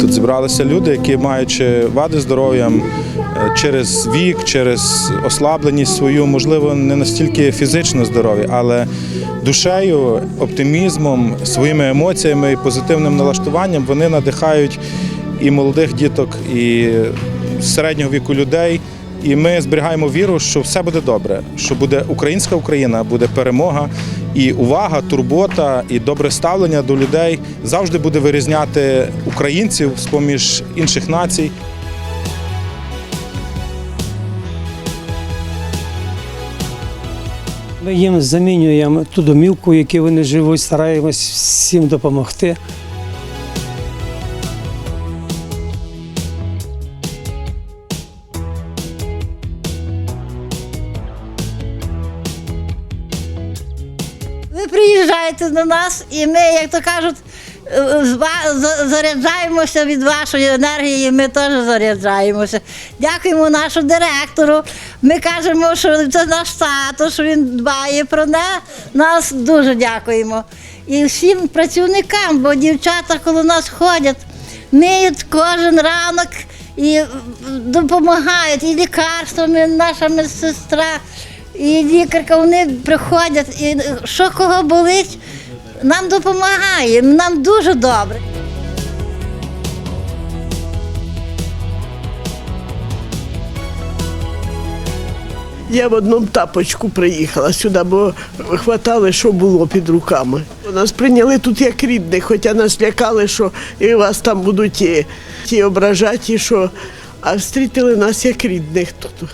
Тут зібралися люди, які маючи вади здоров'ям е, через вік, через ослабленість свою, можливо, не настільки фізично здорові, але душею, оптимізмом, своїми емоціями і позитивним налаштуванням вони надихають і молодих діток, і середнього віку людей. І ми зберігаємо віру, що все буде добре, що буде українська Україна, буде перемога, і увага, турбота і добре ставлення до людей завжди буде вирізняти українців з поміж інших націй. Ми їм замінюємо ту домівку, в якій вони живуть, стараємось всім допомогти. Ви приїжджаєте до нас, і ми, як то кажуть, е, заряджаємося від вашої енергії, ми теж заряджаємося. Дякуємо нашому директору. Ми кажемо, що це наш тато, що він дбає про не- нас. Дуже дякуємо. І всім працівникам, бо дівчата коло нас ходять, миють кожен ранок і допомагають і лікарствами, наша медсестра. І лікарка, вони приходять, і що кого болить, нам допомагає, нам дуже добре. Я в одному тапочку приїхала сюди, бо хватало, що було під руками. Нас прийняли тут як рідних, хоча нас лякали, що і вас там будуть ті, ті ображати, і що, а встрітили нас як рідних тут.